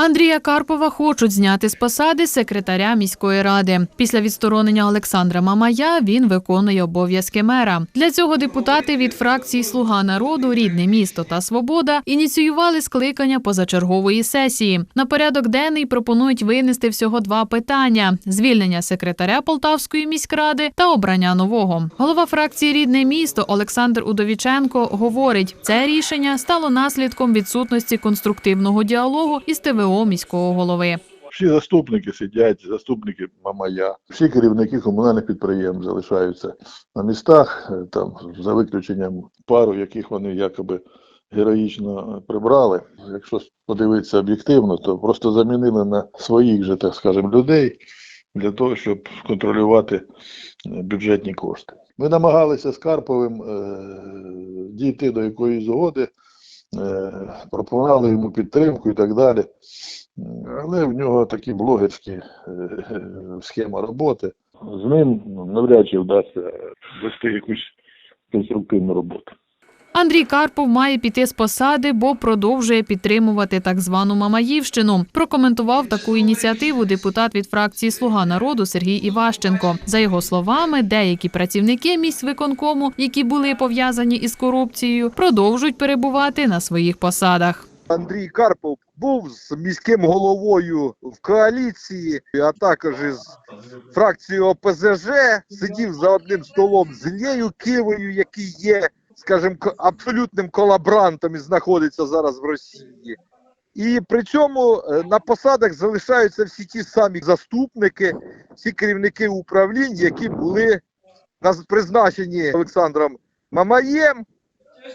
Андрія Карпова хочуть зняти з посади секретаря міської ради. Після відсторонення Олександра Мамая він виконує обов'язки мера. Для цього депутати від фракцій Слуга народу, рідне місто та Свобода ініціювали скликання позачергової сесії. На порядок денний пропонують винести всього два питання: звільнення секретаря Полтавської міськради та обрання нового. Голова фракції Рідне місто Олександр Удовіченко говорить, це рішення стало наслідком відсутності конструктивного діалогу із ТВО міського голови. Всі заступники сидять, заступники Мамая. Всі керівники комунальних підприємств залишаються на містах, е, там за виключенням пару, яких вони якоби героїчно прибрали. Якщо подивитися об'єктивно, то просто замінили на своїх же, так скажемо, людей для того, щоб контролювати е, бюджетні кошти. Ми намагалися з Карповим е, дійти до якоїсь згоди, пропонували йому підтримку і так далі. Але в нього такі блогерські е, е, схема роботи. З ним ну, навряд чи вдасться вести якусь конструктивну роботу. Андрій Карпов має піти з посади, бо продовжує підтримувати так звану Мамаївщину. Прокоментував таку ініціативу депутат від фракції Слуга народу Сергій Іващенко. За його словами, деякі працівники міськвиконкому, які були пов'язані із корупцією, продовжують перебувати на своїх посадах. Андрій Карпов був з міським головою в коаліції, а також із фракцією ОПЗЖ, сидів за одним столом з Іллею Кивою, який є, скажімо, абсолютним колабрантом і знаходиться зараз в Росії. І при цьому е, на посадах залишаються всі ті самі заступники, всі керівники управлінь, які були призначені Олександром Мамаєм,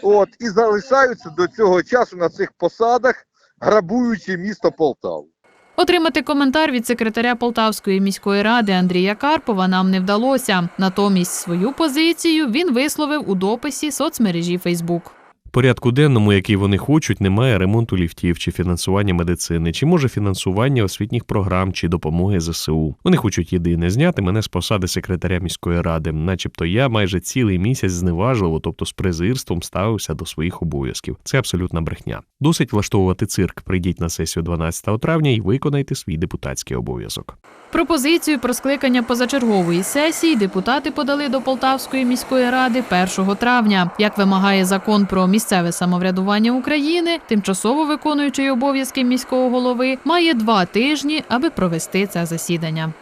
От і залишаються до цього часу на цих посадах, грабуючи місто Полтаву. Отримати коментар від секретаря Полтавської міської ради Андрія Карпова нам не вдалося. Натомість свою позицію він висловив у дописі соцмережі Фейсбук. Порядку денному, який вони хочуть, немає ремонту ліфтів чи фінансування медицини, чи може фінансування освітніх програм чи допомоги ЗСУ. Вони хочуть єдине зняти мене з посади секретаря міської ради, начебто я майже цілий місяць зневажливо, тобто з презирством ставився до своїх обов'язків. Це абсолютна брехня. Досить влаштовувати цирк. Прийдіть на сесію 12 травня і виконайте свій депутатський обов'язок. Пропозицію про скликання позачергової сесії депутати подали до Полтавської міської ради 1 травня. Як вимагає закон про місцеве самоврядування України, тимчасово виконуючий обов'язки міського голови має два тижні, аби провести це засідання.